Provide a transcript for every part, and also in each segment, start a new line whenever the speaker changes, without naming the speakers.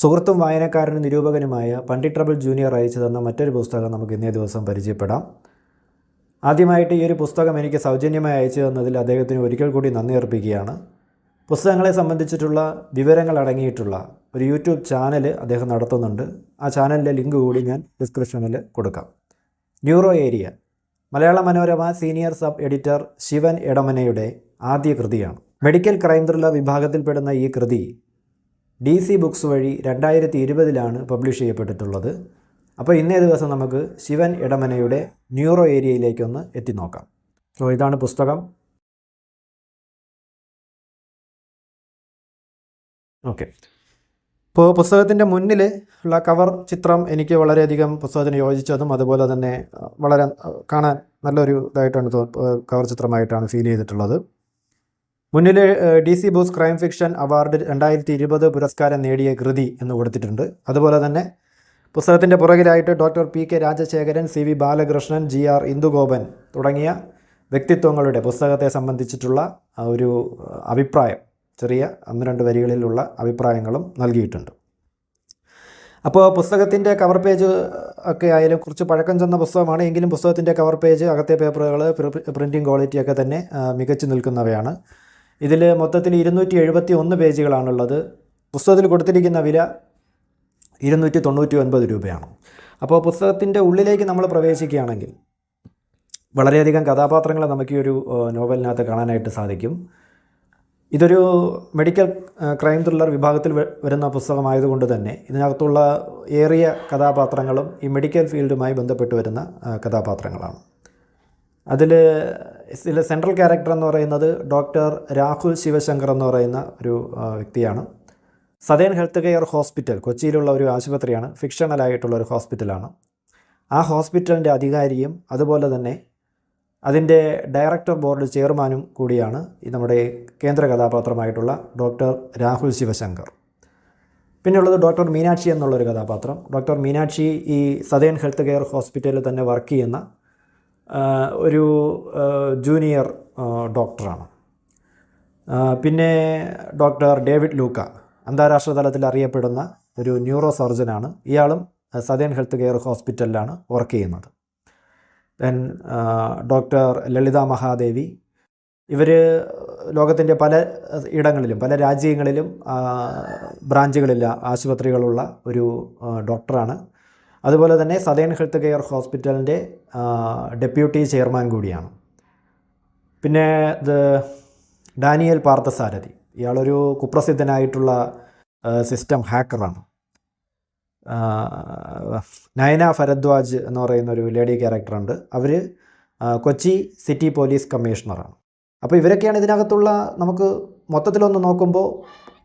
സുഹൃത്തും വായനക്കാരനും നിരൂപകനുമായ പണ്ഡിറ്റ് ട്രബിൾ ജൂനിയർ അയച്ചു തന്ന മറ്റൊരു പുസ്തകം നമുക്ക് ഇന്നേ ദിവസം പരിചയപ്പെടാം. ആദ്യമായിട്ട് ഈ ഒരു പുസ്തകം എനിക്ക് സൗജന്യമായി അയച്ചു തന്നതിൽ അദ്ദേഹത്തിന് ഒരിക്കൽ കൂടി നന്ദി അർപ്പിക്കുകയാണ്. പുസ്തകങ്ങളെ സംബന്ധിച്ചിട്ടുള്ള വിവരങ്ങൾ അടങ്ങിയിട്ടുള്ള ഒരു യൂട്യൂബ് ചാനൽ അദ്ദേഹം നടത്തുന്നുണ്ട്. ആ ചാനലിന്റെ ലിങ്ക് കൂടി ഞാൻ ഡിസ്ക്രിപ്ഷനിൽ കൊടുക്കാം. Neuro area Malayala Manorama senior sub editor Shivan എടമനയുടെ ആദ്യ കൃതിയാണ്. മെഡിക്കൽ ക്രൈം ത്രില്ലർ വിഭാഗത്തിൽപ്പെടുന്ന ഈ കൃതി ഡി സി ബുക്സ് വഴി രണ്ടായിരത്തി ഇരുപതിലാണ് പബ്ലിഷ് ചെയ്യപ്പെട്ടിട്ടുള്ളത്. അപ്പോൾ ഇന്നേ ദിവസം നമുക്ക് ശിവൻ ഇടമനയുടെ ന്യൂറോ ഏരിയയിലേക്കൊന്ന് എത്തി നോക്കാം സോ ഇതാണ് പുസ്തകം. ഓക്കെ. ഇപ്പോൾ പുസ്തകത്തിന്റെ മുന്നിൽ ഉള്ള കവർ ചിത്രം എനിക്ക് വളരെയധികം പുസ്തകത്തിന് യോജിച്ചതും അതുപോലെ തന്നെ വളരെ കാണാൻ നല്ലൊരു ഇതായിട്ടാണ് കവർ ചിത്രമായിട്ടാണ് ഫീൽ ചെയ്തിട്ടുള്ളത്. മുന്നിൽ D C books crime fiction award രണ്ടായിരത്തി ഇരുപത് പുരസ്കാരം നേടിയ കൃതി എന്ന് കൊടുത്തിട്ടുണ്ട്. അതുപോലെ തന്നെ പുസ്തകത്തിന്റെ പുറകിലായിട്ട് doctor P K Rajasekharan C V Balakrishnan G R Indugopan തുടങ്ങിയ വ്യക്തിത്വങ്ങളുടെ പുസ്തകത്തെ സംബന്ധിച്ചിട്ടുള്ള ഒരു അഭിപ്രായം ചെറിയ ഒന്ന് രണ്ട് വരികളിലുള്ള അഭിപ്രായങ്ങളും നൽകിയിട്ടുണ്ട്. അപ്പോൾ പുസ്തകത്തിന്റെ കവർ പേജ് ഒക്കെ ആയാലും കുറച്ച് പഴക്കം ചെന്ന പുസ്തകമാണ്. എങ്കിലും പുസ്തകത്തിന്റെ കവർ പേജ് അകത്തെ പേപ്പറുകൾ പ്രിന്റിംഗ് ക്വാളിറ്റിയൊക്കെ തന്നെ മികച്ചു നിൽക്കുന്നവയാണ്. ഇതിൽ മൊത്തത്തിൽ ഇരുന്നൂറ്റി എഴുപത്തി ഒന്ന് പേജുകളാണുള്ളത്. പുസ്തകത്തിൽ കൊടുത്തിരിക്കുന്ന വില ഇരുന്നൂറ്റി തൊണ്ണൂറ്റി ഒൻപത് രൂപയാണ്. അപ്പോൾ പുസ്തകത്തിന്റെ ഉള്ളിലേക്ക് നമ്മൾ പ്രവേശിക്കുകയാണെങ്കിൽ വളരെയധികം കഥാപാത്രങ്ങളെ നമുക്ക് ഈ ഒരു നോവലിനകത്ത് കാണാനായിട്ട് സാധിക്കും. ഇതൊരു മെഡിക്കൽ ക്രൈം ത്രില്ലർ വിഭാഗത്തിൽ വരുന്ന പുസ്തകമായതുകൊണ്ട് തന്നെ ഇതിനകത്തുള്ള ഏറിയ കഥാപാത്രങ്ങളും ഈ മെഡിക്കൽ ഫീൽഡുമായി ബന്ധപ്പെട്ട് വരുന്ന കഥാപാത്രങ്ങളാണ്. അതിൽ ഇതിൽ സെൻട്രൽ ക്യാരക്ടർ എന്ന് പറയുന്നത് ഡോക്ടർ രാഹുൽ ശിവശങ്കർ എന്ന് പറയുന്ന ഒരു വ്യക്തിയാണ്. സദേൺ ഹെൽത്ത് കെയർ ഹോസ്പിറ്റൽ കൊച്ചിയിലുള്ള ഒരു ആശുപത്രിയാണ്. ഫിക്ഷണലായിട്ടുള്ള ഒരു ഹോസ്പിറ്റലാണ് ആ ഹോസ്പിറ്റലിന്റെ അധികാരിയും അതുപോലെ തന്നെ അതിന്റെ ഡയറക്ടർ ബോർഡ് ചെയർമാനും കൂടിയാണ് നമ്മുടെ കേന്ദ്ര കഥാപാത്രമായിട്ടുള്ള ഡോക്ടർ രാഹുൽ ശിവശങ്കർ. പിന്നെയുള്ളത് ഡോക്ടർ മീനാക്ഷി എന്നുള്ളൊരു കഥാപാത്രം. ഡോക്ടർ മീനാക്ഷി ഈ സദേൺ ഹെൽത്ത് കെയർ ഹോസ്പിറ്റലിൽ തന്നെ വർക്ക് ചെയ്യുന്ന ഒരു ജൂനിയർ ഡോക്ടറാണ് പിന്നെ ഡോക്ടർ ഡേവിഡ് ലൂക്ക അന്താരാഷ്ട്ര തലത്തിൽ അറിയപ്പെടുന്ന ഒരു ന്യൂറോ സർജനാണ് ഇയാളും സദേൺ ഹെൽത്ത് കെയർ ഹോസ്പിറ്റലിലാണ് വർക്ക് ചെയ്യുന്നത്. ദെൻ ഡോക്ടർ ലളിത മഹാദേവി ഇവർ ലോകത്തിന്റെ പല ഇടങ്ങളിലും പല രാജ്യങ്ങളിലും ബ്രാഞ്ചുകളില്ല ആശുപത്രികളുള്ള ഒരു ഡോക്ടറാണ് അതുപോലെ തന്നെ സദേൺ ഹെൽത്ത് കെയർ ഹോസ്പിറ്റലിന്റെ ഡെപ്യൂട്ടി ചെയർമാൻ കൂടിയാണ്. പിന്നെ ഇത് ഡാനിയൽ പാർത്ഥസാരഥി. ഇയാളൊരു കുപ്രസിദ്ധനായിട്ടുള്ള സിസ്റ്റം ഹാക്കറാണ് നയന ഭരദ്വാജ് എന്ന് പറയുന്ന ഒരു ലേഡി ക്യാരക്ടറുണ്ട് അവർ കൊച്ചി സിറ്റി പോലീസ് കമ്മീഷണറാണ് അപ്പോൾ ഇവരൊക്കെയാണ് ഇതിനകത്തുള്ള നമുക്ക് മൊത്തത്തിലൊന്ന് നോക്കുമ്പോൾ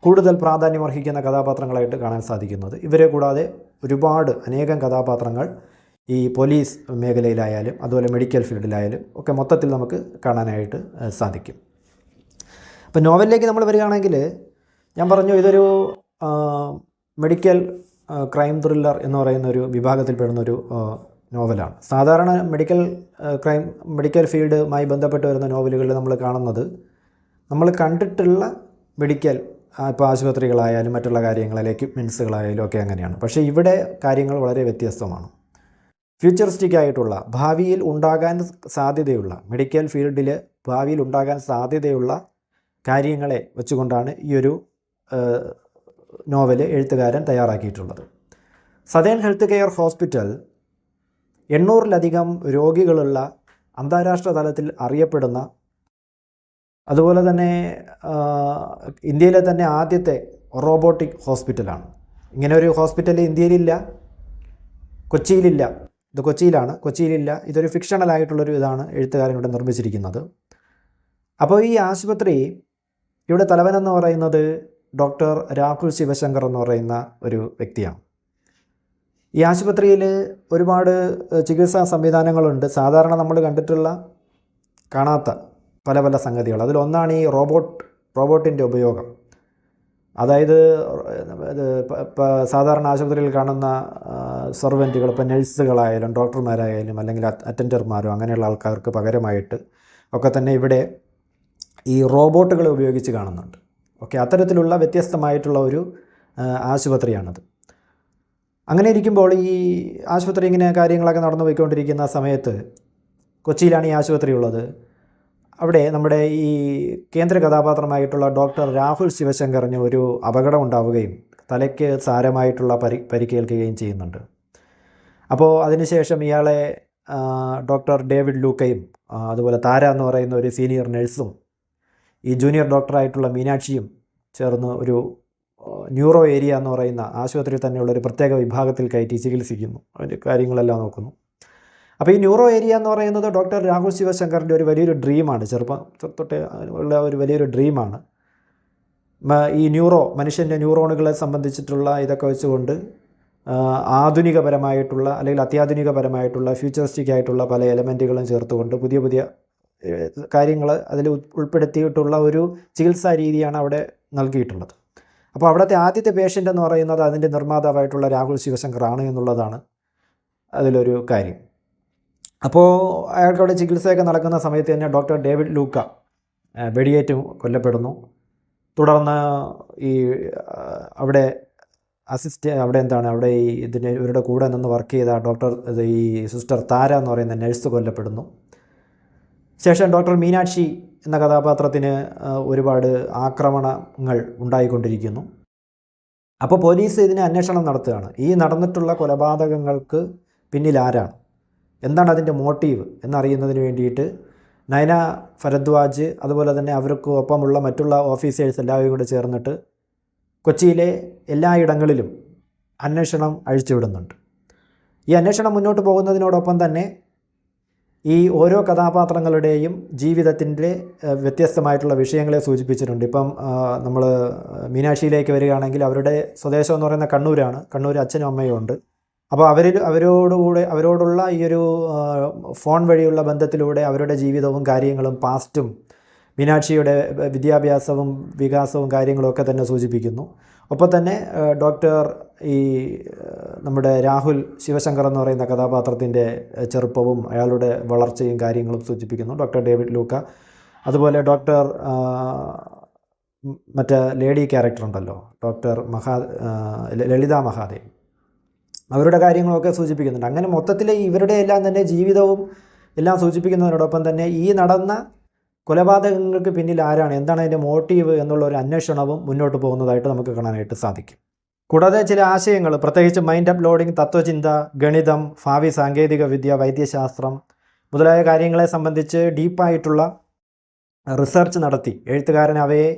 കൂടുതൽ പ്രാധാന്യമർഹിക്കുന്ന കഥാപാത്രങ്ങളായിട്ട് കാണാൻ സാധിക്കുന്നത്. ഇവരെ കൂടാതെ ഒരുപാട് അനേകം കഥാപാത്രങ്ങൾ ഈ പോലീസ് മേഖലയിലായാലും അതുപോലെ മെഡിക്കൽ ഫീൽഡിലായാലും ഒക്കെ മൊത്തത്തിൽ നമുക്ക് കാണാനായിട്ട് സാധിക്കും. അപ്പോൾ നോവലിലേക്ക് നമ്മൾ വരികയാണെങ്കിൽ ഞാൻ പറഞ്ഞു ഇതൊരു മെഡിക്കൽ ക്രൈം ത്രില്ലർ എന്ന് പറയുന്ന ഒരു വിഭാഗത്തിൽ ഒരു നോവലാണ്. സാധാരണ മെഡിക്കൽ ക്രൈം മെഡിക്കൽ ഫീൽഡുമായി ബന്ധപ്പെട്ട് വരുന്ന നോവലുകളിൽ നമ്മൾ കാണുന്നത് നമ്മൾ കണ്ടിട്ടുള്ള മെഡിക്കൽ ഇപ്പോൾ ആശുപത്രികളായാലും മറ്റുള്ള കാര്യങ്ങളിലേക്ക് എക്യുപ്മെൻസുകളായാലും ഒക്കെ അങ്ങനെയാണ്. പക്ഷേ ഇവിടെ കാര്യങ്ങൾ വളരെ വ്യത്യസ്തമാണ്. ഫ്യൂച്ചറിസ്റ്റിക് ആയിട്ടുള്ള ഭാവിയിൽ ഉണ്ടാകാൻ സാധ്യതയുള്ള മെഡിക്കൽ ഫീൽഡിൽ ഭാവിയിൽ ഉണ്ടാകാൻ സാധ്യതയുള്ള കാര്യങ്ങളെ വെച്ചുകൊണ്ടാണ് ഈ ഒരു നോവൽ എഴുത്തുകാരൻ തയ്യാറാക്കിയിട്ടുള്ളത്. സദേൺ ഹെൽത്ത് കെയർ ഹോസ്പിറ്റൽ എണ്ണൂറിലധികം രോഗികളുള്ള അന്താരാഷ്ട്ര തലത്തിൽ അറിയപ്പെടുന്ന അതുപോലെ തന്നെ ഇന്ത്യയിലെ തന്നെ ആദ്യത്തെ റോബോട്ടിക് ഹോസ്പിറ്റലാണ്. ഇങ്ങനെ ഒരു ഹോസ്പിറ്റൽ ഇന്ത്യയിലില്ല കൊച്ചിയിലില്ല. ഇത് കൊച്ചിയിലാണ് കൊച്ചിയിലില്ല. ഇതൊരു ഫിക്ഷണലായിട്ടുള്ളൊരു ഇതാണ് എഴുത്തുകാരൻ ഇവിടെ നിർമ്മിച്ചിരിക്കുന്നത്. അപ്പോൾ ഈ ആശുപത്രി ഇവിടെ തലവനെന്ന് പറയുന്നത് ഡോക്ടർ രാഹുൽ ശിവശങ്കർ എന്ന് പറയുന്ന ഒരു വ്യക്തിയാണ്. ഈ ആശുപത്രിയിൽ ഒരുപാട് ചികിത്സാ സംവിധാനങ്ങളുണ്ട്. സാധാരണ നമ്മൾ കണ്ടിട്ടുള്ള കാണാത്ത പല പല സംഗതികൾ. അതിലൊന്നാണ് ഈ റോബോട്ട് റോബോട്ടിന്റെ ഉപയോഗം. അതായത് സാധാരണ ആശുപത്രിയിൽ കാണുന്ന സെർവന്റുകൾ ഇപ്പോൾ നഴ്സുകളായാലും ഡോക്ടർമാരായാലും അല്ലെങ്കിൽ അറ്റൻഡർമാരോ അങ്ങനെയുള്ള ആൾക്കാർക്ക് പകരമായിട്ട് ഒക്കെ തന്നെ ഇവിടെ ഈ റോബോട്ടുകളെ ഉപയോഗിച്ച് കാണുന്നുണ്ട്. ഓക്കെ അത്തരത്തിലുള്ള വ്യത്യസ്തമായിട്ടുള്ള ഒരു ആശുപത്രിയാണത്. അങ്ങനെ ഇരിക്കുമ്പോൾ ഈ ആശുപത്രി ഇങ്ങനെ കാര്യങ്ങളൊക്കെ നടന്നു പോയിക്കൊണ്ടിരിക്കുന്ന സമയത്ത് കൊച്ചിയിലാണ് ഈ ആശുപത്രി ഉള്ളത്. അവിടെ നമ്മുടെ ഈ കേന്ദ്ര കഥാപാത്രമായിട്ടുള്ള ഡോക്ടർ രാഹുൽ ശിവശങ്കറിന് ഒരു അപകടം ഉണ്ടാവുകയും തലയ്ക്ക് സാരമായിട്ടുള്ള പരി പരിക്കേൽക്കുകയും ചെയ്യുന്നുണ്ട്. അപ്പോൾ അതിനുശേഷം ഇയാളെ ഡോക്ടർ ഡേവിഡ് ലൂക്കയും അതുപോലെ താര എന്ന് പറയുന്ന ഒരു സീനിയർ നഴ്സും ഈ ജൂനിയർ ഡോക്ടറായിട്ടുള്ള മീനാക്ഷിയും ചേർന്ന് ഒരു ന്യൂറോ ഏരിയ എന്ന് പറയുന്ന ആശുപത്രിയിൽ തന്നെയുള്ള ഒരു പ്രത്യേക വിഭാഗത്തിൽ കയറ്റി ചികിത്സിക്കുന്നു. അതിന്റെ കാര്യങ്ങളെല്ലാം നോക്കുന്നു. അപ്പോൾ ഈ ന്യൂറോ ഏരിയ എന്ന് പറയുന്നത് ഡോക്ടർ രാഹുൽ ശിവശങ്കറിന്റെ ഒരു വലിയൊരു ഡ്രീമാണ് ചെറുപ്പം തൊട്ടേ ഉള്ള ഒരു വലിയൊരു ഡ്രീമാണ് ഈ ന്യൂറോ മനുഷ്യന്റെ ന്യൂറോണുകളെ സംബന്ധിച്ചിട്ടുള്ള ഇതൊക്കെ വെച്ചുകൊണ്ട് ആധുനികപരമായിട്ടുള്ള അല്ലെങ്കിൽ അത്യാധുനികപരമായിട്ടുള്ള ഫ്യൂച്ചറിസ്റ്റിക് ആയിട്ടുള്ള പല എലമെന്റുകളും ചേർത്തുകൊണ്ട് പുതിയ പുതിയ കാര്യങ്ങൾ അതിൽ ഉൾ- ഉൾപ്പെടുത്തിയിട്ടുള്ള ഒരു ചികിത്സാ രീതിയാണ് അവിടെ നൽകിയിട്ടുള്ളത്. അപ്പോൾ അവിടുത്തെ ആദ്യത്തെ പേഷ്യന്റ് എന്ന് പറയുന്നത് അതിന്റെ നിർമ്മാതാവായിട്ടുള്ള രാഹുൽ ശിവശങ്കർ ആണ് എന്നുള്ളതാണ് അതിലൊരു കാര്യം. അപ്പോൾ അയാൾക്ക് അവിടെ ചികിത്സയൊക്കെ നടക്കുന്ന സമയത്ത് തന്നെ ഡോക്ടർ ഡേവിഡ് ലൂക്ക വെടിയേറ്റ് കൊല്ലപ്പെടുന്നു. തുടർന്ന് ഈ അവിടെ അസിസ്റ്റ് അവിടെ എന്താണ് അവിടെ ഈ ഇതിന് ഇവരുടെ കൂടെ നിന്ന് വർക്ക് ചെയ്ത ഡോക്ടർ ഈ സിസ്റ്റർ താര എന്ന് പറയുന്ന നഴ്സ് കൊല്ലപ്പെടുന്നു. ശേഷം ഡോക്ടർ മീനാക്ഷി എന്ന കഥാപാത്രത്തിന് ഒരുപാട് ആക്രമണങ്ങൾ ഉണ്ടായിക്കൊണ്ടിരിക്കുന്നു. അപ്പോൾ പോലീസ് ഇതിന് അന്വേഷണം നടത്തുകയാണ്. ഈ നടന്നിട്ടുള്ള കൊലപാതകങ്ങൾക്ക് പിന്നിൽ ആരാണ്? എന്താണ് അതിന്റെ മോട്ടീവ് എന്നറിയുന്നതിന് വേണ്ടിയിട്ട് നയന ഭരദ്വാജ് അതുപോലെ തന്നെ അവർക്ക് ഒപ്പമുള്ള മറ്റുള്ള ഓഫീസേഴ്സ് എല്ലാവരും കൂടെ ചേർന്നിട്ട് കൊച്ചിയിലെ എല്ലായിടങ്ങളിലും അന്വേഷണം അഴിച്ചുവിടുന്നുണ്ട്. ഈ അന്വേഷണം മുന്നോട്ട് പോകുന്നതിനോടൊപ്പം തന്നെ ഈ ഓരോ കഥാപാത്രങ്ങളുടെയും ജീവിതത്തിന്റെ വ്യത്യസ്തമായിട്ടുള്ള വിഷയങ്ങളെ സൂചിപ്പിച്ചിട്ടുണ്ട്. ഇപ്പം നമ്മൾ മീനാക്ഷിയിലേക്ക് വരികയാണെങ്കിൽ അവരുടെ സ്വദേശം എന്ന് പറയുന്ന കണ്ണൂരാണ്. കണ്ണൂർ അച്ഛനും അമ്മയും ഉണ്ട്. അപ്പോൾ അവർ അവരോടുകൂടെ അവരോടുള്ള ഈ ഒരു ഫോൺ വഴിയുള്ള ബന്ധത്തിലൂടെ അവരുടെ ജീവിതവും കാര്യങ്ങളും പാസ്റ്റും മീനാക്ഷിയുടെ വിദ്യാഭ്യാസവും വികാസവും കാര്യങ്ങളും ഒക്കെ തന്നെ സൂചിപ്പിക്കുന്നു. ഒപ്പം തന്നെ ഡോക്ടർ ഈ നമ്മുടെ രാഹുൽ ശിവശങ്കർ എന്ന് പറയുന്ന കഥാപാത്രത്തിന്റെ ചെറുപ്പവും അയാളുടെ വളർച്ചയും കാര്യങ്ങളും സൂചിപ്പിക്കുന്നു. Doctor David Luka. അതുപോലെ ഡോക്ടർ മറ്റേ ലേഡി ക്യാരക്ടർ ഉണ്ടല്ലോ ഡോക്ടർ മഹാ ലളിത മഹാദേവ്. അവരുടെ കാര്യങ്ങളൊക്കെ സൂചിപ്പിക്കുന്നുണ്ട്. അങ്ങനെ മൊത്തത്തിൽ ഇവരുടെ എല്ലാം തന്നെ ജീവിതവും എല്ലാം സൂചിപ്പിക്കുന്നതിനോടൊപ്പം തന്നെ ഈ നടന്ന കൊലപാതകങ്ങൾക്ക് പിന്നിൽ ആരാണ്? എന്താണ് അതിന്റെ മോട്ടീവ് എന്നുള്ള ഒരു അന്വേഷണവും മുന്നോട്ട് പോകുന്നതായിട്ട് നമുക്ക് കാണാനായിട്ട് സാധിക്കും. കൂടാതെ ചില ആശയങ്ങൾ പ്രത്യേകിച്ച് മൈൻഡ് അപ്ലോഡിംഗ് തത്വചിന്ത ഗണിതം ഭാവി സാങ്കേതിക വിദ്യ വൈദ്യശാസ്ത്രം മുതലായ കാര്യങ്ങളെ സംബന്ധിച്ച് ഡീപ്പായിട്ടുള്ള റിസർച്ച് നടത്തി. എഴുത്തുകാരൻ അവയെ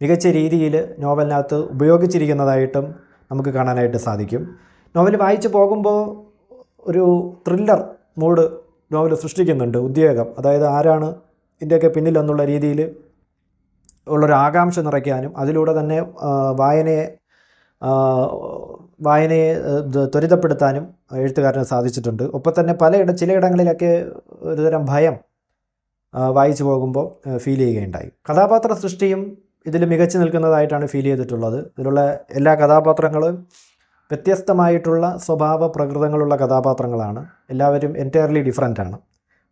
മികച്ച രീതിയിൽ നോവലിനകത്ത് ഉപയോഗിച്ചിരിക്കുന്നതായിട്ടും നമുക്ക് കാണാനായിട്ട് സാധിക്കും. നോവൽ വായിച്ചു പോകുമ്പോൾ ഒരു ത്രില്ലർ മൂഡ് നോവൽ സൃഷ്ടിക്കുന്നുണ്ട് ഉദ്യോഗം അതായത് ആരാണ് ഇതിന്റെയൊക്കെ പിന്നിലെന്നുള്ള രീതിയിൽ ഉള്ളൊരു ആകാംക്ഷ നിറയ്ക്കാനും അതിലൂടെ തന്നെ വായനയെ വായനയെ ത്വരിതപ്പെടുത്താനും എഴുത്തുകാരന് സാധിച്ചിട്ടുണ്ട്. ഒപ്പം തന്നെ പലയിട ചിലയിടങ്ങളിലൊക്കെ ഒരുതരം ഭയം വായിച്ചു പോകുമ്പോൾ ഫീൽ ചെയ്യുകയുണ്ടായി. കഥാപാത്ര സൃഷ്ടിയും ഇതിൽ മികച്ചു നിൽക്കുന്നതായിട്ടാണ് ഫീൽ ചെയ്തിട്ടുള്ളത്. ഇതിലുള്ള എല്ലാ കഥാപാത്രങ്ങളും വ്യത്യസ്തമായിട്ടുള്ള സ്വഭാവ പ്രകൃതങ്ങളുള്ള കഥാപാത്രങ്ങളാണ്. എല്ലാവരും എന്റയർലി ഡിഫറെന്റ് ആണ്.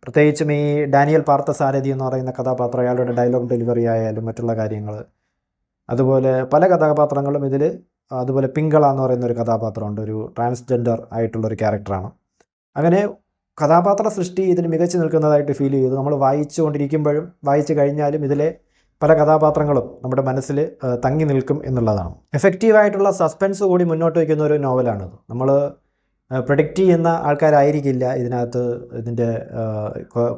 പ്രത്യേകിച്ചും ഈ ഡാനിയൽ പാർത്ഥസാരഥി എന്ന് പറയുന്ന കഥാപാത്രം അയാളുടെ ഡയലോഗ് ഡെലിവറി ആയാലും മറ്റുള്ള കാര്യങ്ങൾ അതുപോലെ പല കഥാപാത്രങ്ങളും ഇതിൽ അതുപോലെ പിങ്കള എന്ന് പറയുന്ന ഒരു കഥാപാത്രമുണ്ട്. ഒരു ട്രാൻസ്ജെൻഡർ ആയിട്ടുള്ളൊരു ക്യാരക്ടറാണ് അങ്ങനെ കഥാപാത്ര സൃഷ്ടി ഇതിൽ മികച്ചു നിൽക്കുന്നതായിട്ട് ഫീൽ ചെയ്തു. നമ്മൾ വായിച്ചുകൊണ്ടിരിക്കുമ്പോഴും വായിച്ചു കഴിഞ്ഞാലും ഇതിലെ പല കഥാപാത്രങ്ങളും നമ്മുടെ മനസ്സിൽ തങ്ങി നിൽക്കും എന്നുള്ളതാണ്. എഫക്റ്റീവായിട്ടുള്ള സസ്പെൻസ് കൂടി മുന്നോട്ട് വയ്ക്കുന്ന ഒരു നോവലാണിത്. നമ്മൾ പ്രൊഡിക്റ്റ് ചെയ്യുന്ന ആൾക്കാരായിരിക്കില്ല ഇതിനകത്ത് ഇതിന്റെ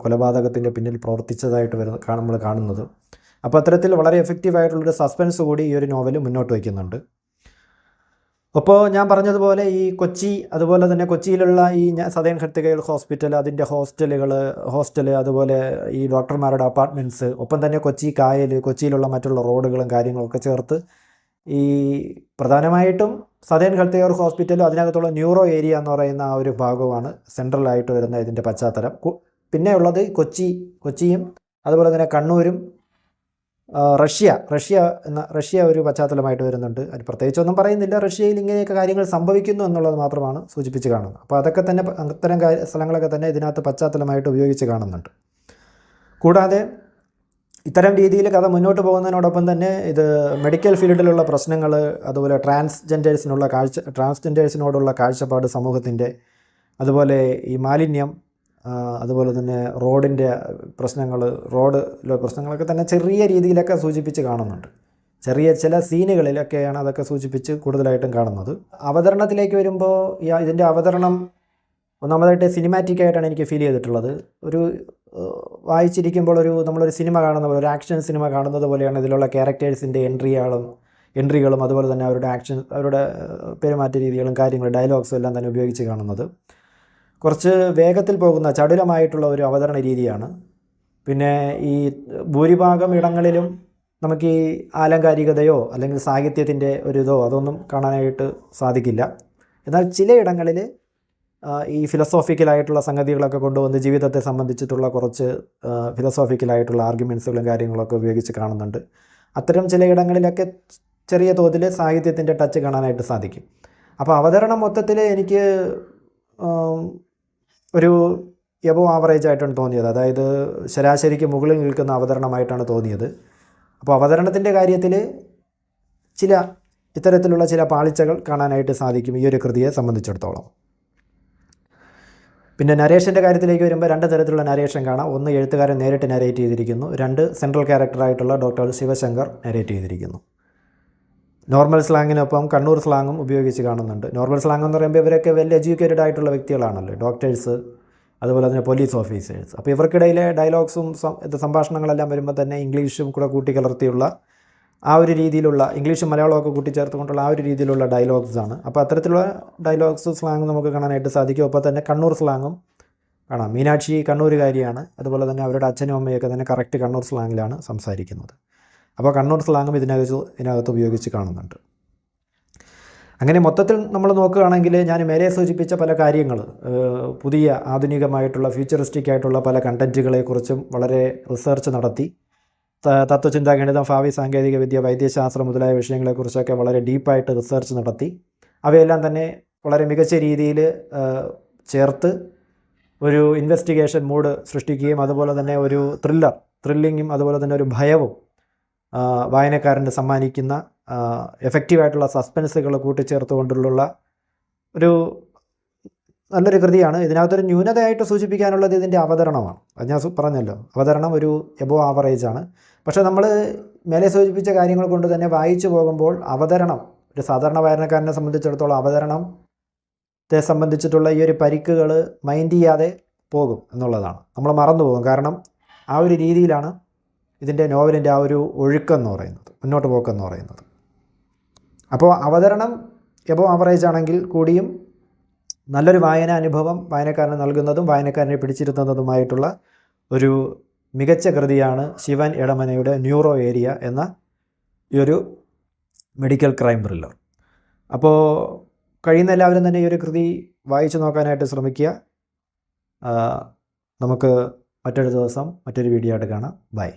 കൊലപാതകത്തിന്റെ പിന്നിൽ പ്രവർത്തിച്ചതായിട്ട് വരുന്ന നമ്മൾ കാണുന്നത്. അപ്പോൾ അത്തരത്തിൽ വളരെ എഫക്റ്റീവായിട്ടുള്ളൊരു സസ്പെൻസ് കൂടി ഈ ഒരു നോവൽ മുന്നോട്ട് വയ്ക്കുന്നുണ്ട്. അപ്പോൾ ഞാൻ പറഞ്ഞതുപോലെ ഈ കൊച്ചി അതുപോലെ തന്നെ കൊച്ചിയിലുള്ള ഈ സദേൺ ഹെർത്തികയിൽ ഹോസ്പിറ്റൽ അതിന്റെ ഹോസ്റ്റലുകൾ ഹോസ്റ്റൽ അതുപോലെ ഈ ഡോക്ടർമാരുടെ അപ്പാർട്ട്മെന്റ്സ് ഒപ്പം തന്നെ കൊച്ചി കായൽ കൊച്ചിയിലുള്ള മറ്റുള്ള റോഡുകളും കാര്യങ്ങളൊക്കെ ചേർത്ത് ഈ പ്രധാനമായിട്ടും സദേൺ ഹെൽത്ത് കെയർ ഹോസ്പിറ്റലും അതിനകത്തുള്ള ന്യൂറോ ഏരിയ എന്ന് പറയുന്ന ആ ഒരു ഭാഗമാണ് സെൻട്രലായിട്ട് വരുന്ന ഇതിന്റെ പശ്ചാത്തലം. പിന്നെയുള്ളത് കൊച്ചി കൊച്ചിയും അതുപോലെ തന്നെ കണ്ണൂരും റഷ്യ റഷ്യ എന്ന റഷ്യ ഒരു പശ്ചാത്തലമായിട്ട് വരുന്നുണ്ട്. അത് പ്രത്യേകിച്ചൊന്നും പറയുന്നില്ല. റഷ്യയിൽ ഇങ്ങനെയൊക്കെ കാര്യങ്ങൾ സംഭവിക്കുന്നു എന്നുള്ളത് മാത്രമാണ് സൂചിപ്പിച്ച് കാണുന്നത്. അപ്പോൾ അതൊക്കെ തന്നെ അത്തരം സ്ഥലങ്ങളൊക്കെ തന്നെ ഇതിനകത്ത് പശ്ചാത്തലമായിട്ട് ഉപയോഗിച്ച് കാണുന്നുണ്ട്. കൂടാതെ ഇത്തരം രീതിയിൽ കഥ മുന്നോട്ട് പോകുന്നതിനോടൊപ്പം തന്നെ ഇത് മെഡിക്കൽ ഫീൽഡിലുള്ള പ്രശ്നങ്ങൾ അതുപോലെ ട്രാൻസ്ജെൻഡേഴ്സിനുള്ള കാഴ്ച ട്രാൻസ്ജെൻഡേഴ്സിനോടുള്ള കാഴ്ചപ്പാട് സമൂഹത്തിന്റെ അതുപോലെ ഈ മാലിന്യം അതുപോലെ തന്നെ റോഡിന്റെ പ്രശ്നങ്ങൾ റോഡിലെ പ്രശ്നങ്ങളൊക്കെ തന്നെ ചെറിയ രീതിയിലൊക്കെ സൂചിപ്പിച്ച് കാണുന്നുണ്ട്. ചെറിയ ചില സീനുകളിലൊക്കെയാണ് അതൊക്കെ സൂചിപ്പിച്ച് കൂടുതലായിട്ടും കാണുന്നത്. അവതരണത്തിലേക്ക് വരുമ്പോൾ ഇതിന്റെ അവതരണം ഒന്നാമതായിട്ട് സിനിമാറ്റിക് ആയിട്ടാണ് എനിക്ക് ഫീൽ ചെയ്തിട്ടുള്ളത്. ഒരു വായിച്ചിരിക്കുമ്പോൾ ഒരു നമ്മളൊരു സിനിമ കാണുന്ന പോലെ ഒരു ആക്ഷൻ സിനിമ കാണുന്നത് പോലെയാണ് ഇതിലുള്ള ക്യാരക്ടേഴ്സിന്റെ എൻട്രികളും എൻട്രികളും അതുപോലെ തന്നെ അവരുടെ ആക്ഷൻ അവരുടെ പെരുമാറ്റ രീതികളും കാര്യങ്ങളും ഡയലോഗ്സും എല്ലാം തന്നെ ഉപയോഗിച്ച് കാണുന്നത്. കുറച്ച് വേഗത്തിൽ പോകുന്ന ചടുലമായിട്ടുള്ള ഒരു അവതരണ രീതിയാണ്. പിന്നെ ഈ ഭൂരിഭാഗം ഇടങ്ങളിലും നമുക്ക് ഈ ആലങ്കാരികതയോ അല്ലെങ്കിൽ സാഹിത്യത്തിന്റെ ഒരു ഇതോ അതൊന്നും കാണാനായിട്ട് സാധിക്കില്ല. എന്നാൽ ചിലയിടങ്ങളിൽ ഈ ഫിലസോഫിക്കലായിട്ടുള്ള സംഗതികളൊക്കെ കൊണ്ടുവന്ന് ജീവിതത്തെ സംബന്ധിച്ചിട്ടുള്ള കുറച്ച് ഫിലസോഫിക്കലായിട്ടുള്ള ആർഗ്യുമെൻസുകളും കാര്യങ്ങളൊക്കെ ഉപയോഗിച്ച് കാണുന്നുണ്ട്. അത്തരം ചിലയിടങ്ങളിലൊക്കെ ചെറിയ തോതിൽ സാഹിത്യത്തിന്റെ ടച്ച് കാണാനായിട്ട് സാധിക്കും. അപ്പോൾ അവതരണം മൊത്തത്തിൽ എനിക്ക് ഒരു എബോ ആവറേജ് ആയിട്ടാണ് തോന്നിയത്. അതായത് ശരാശരിക്ക് മുകളിൽ നിൽക്കുന്ന അവതരണമായിട്ടാണ് തോന്നിയത്. അപ്പോൾ അവതരണത്തിന്റെ കാര്യത്തിൽ ചില ഇത്തരത്തിലുള്ള ചില പാളിച്ചകൾ കാണാനായിട്ട് സാധിക്കും ഈ ഒരു കൃതിയെ സംബന്ധിച്ചിടത്തോളം. പിന്നെ നരേഷന്റെ കാര്യത്തിലേക്ക് വരുമ്പോൾ രണ്ട് തരത്തിലുള്ള നരേഷൻ കാണാം. ഒന്ന് എഴുത്തുകാരൻ നേരിട്ട് നരേറ്റ് ചെയ്തിരിക്കുന്നു. രണ്ട് സെൻട്രൽ ക്യാരക്ടറായിട്ടുള്ള ഡോക്ടർ ശിവശങ്കർ നരേറ്റ് ചെയ്തിരിക്കുന്നു. നോർമൽ സ്ലാങ്ങിനൊപ്പം കണ്ണൂർ സ്ലാങ്ങും ഉപയോഗിച്ച് കാണുന്നുണ്ട്. നോർമൽ സ്ലാങ് എന്ന് പറയുമ്പോൾ ഇവരൊക്കെ വെൽ എഡ്യൂക്കേറ്റഡ് ആയിട്ടുള്ള വ്യക്തികളാണല്ലോ. ഡോക്ടേഴ്സ് അതുപോലെ തന്നെ പോലീസ് ഓഫീസേഴ്സ് അപ്പോൾ ഇവർക്കിടയിലെ ഡയലോഗ്സും സംഭാഷണങ്ങളെല്ലാം വരുമ്പോൾ തന്നെ ഇംഗ്ലീഷും കൂടെ കൂട്ടിക്കലർത്തിയുള്ള ആ ഒരു രീതിയിലുള്ള ഇംഗ്ലീഷും മലയാളമൊക്കെ കൂട്ടിച്ചേർത്തുകൊണ്ടുള്ള ആ ഒരു രീതിയിലുള്ള ഡയലോഗ്സ് ആണ്. അപ്പോൾ അത്തരത്തിലുള്ള ഡയലോഗ്സ് സ്ലാങ് നമുക്ക് കാണാനായിട്ട് സാധിക്കും. അപ്പോൾ തന്നെ കണ്ണൂർ സ്ലാങ്ങും കാണാം. മീനാക്ഷി കണ്ണൂരുകാരിയാണ്. അതുപോലെ തന്നെ അവരുടെ അച്ഛനും അമ്മയൊക്കെ തന്നെ കറക്റ്റ് കണ്ണൂർ സ്ലാങ്ങിലാണ് സംസാരിക്കുന്നത്. അപ്പോൾ കണ്ണൂർ സ്ലാങ്ങും ഇതിനകത്ത് ഇതിനകത്ത് ഉപയോഗിച്ച് കാണുന്നുണ്ട്. അങ്ങനെ മൊത്തത്തിൽ നമ്മൾ നോക്കുകയാണെങ്കിൽ ഞാൻ മേലെ സൂചിപ്പിച്ച പല കാര്യങ്ങൾ പുതിയ ആധുനികമായിട്ടുള്ള ഫ്യൂച്ചറിസ്റ്റിക് ആയിട്ടുള്ള പല കണ്ടന്റുകളെക്കുറിച്ചും വളരെ റിസർച്ച് നടത്തി. തത്വചിന്താ ഗണിതം ഭാവി സാങ്കേതിക വിദ്യ വൈദ്യശാസ്ത്രം മുതലായ വിഷയങ്ങളെക്കുറിച്ചൊക്കെ വളരെ ഡീപ്പായിട്ട് റിസർച്ച് നടത്തി. അവയെല്ലാം തന്നെ വളരെ മികച്ച രീതിയിൽ ചേർത്ത് ഒരു ഇൻവെസ്റ്റിഗേഷൻ മൂഡ് സൃഷ്ടിക്കുകയും അതുപോലെ തന്നെ ഒരു ത്രില്ലർ ത്രില്ലിങ്ങും അതുപോലെ തന്നെ ഒരു ഭയവും വായനക്കാരന് സമ്മാനിക്കുന്ന എഫക്റ്റീവായിട്ടുള്ള സസ്പെൻസുകൾ കൂട്ടിച്ചേർത്തുകൊണ്ടുള്ള ഒരു നല്ലൊരു കൃതിയാണ്. ഇതിനകത്തൊരു ന്യൂനതയായിട്ട് സൂചിപ്പിക്കാനുള്ളത് ഇതിന്റെ അവതരണമാണ്. അത് ഞാൻ പറഞ്ഞല്ലോ. അവതരണം ഒരു എബോ ആവറേജ് ആണ്. പക്ഷേ നമ്മൾ മേലെ സൂചിപ്പിച്ച കാര്യങ്ങൾ കൊണ്ട് തന്നെ വായിച്ചു പോകുമ്പോൾ അവതരണം ഒരു സാധാരണ വായനക്കാരനെ സംബന്ധിച്ചിടത്തോളം അവതരണത്തെ സംബന്ധിച്ചിട്ടുള്ള ഈ ഒരു പരിക്കുകൾ മൈൻഡ് ചെയ്യാതെ പോകും എന്നുള്ളതാണ്. നമ്മൾ മറന്നു പോകും കാരണം ആ ഒരു രീതിയിലാണ് ഇതിന്റെ നോവലിന്റെ ആ ഒരു ഒഴുക്കെന്ന് പറയുന്നത് മുന്നോട്ട് പോക്കെന്ന് പറയുന്നത്. അപ്പോൾ അവതരണം എബോ ആവറേജ് ആണെങ്കിൽ കൂടിയും നല്ലൊരു വായന അനുഭവം വായനക്കാരന് നൽകുന്നതും വായനക്കാരനെ പിടിച്ചിരുത്തുന്നതുമായിട്ടുള്ള ഒരു മികച്ച കൃതിയാണ് ശിവൻ എടമനയുടെ ന്യൂറോ ഏരിയ എന്ന ഈ ഒരു മെഡിക്കൽ ക്രൈം ത്രില്ലർ. അപ്പോൾ കഴിയുന്ന എല്ലാവരും തന്നെ ഈ ഒരു കൃതി വായിച്ചു നോക്കാനായിട്ട് ശ്രമിക്കുക. നമുക്ക് മറ്റൊരു ദിവസം മറ്റൊരു വീഡിയോ ആയിട്ട് കാണാം. ബൈ.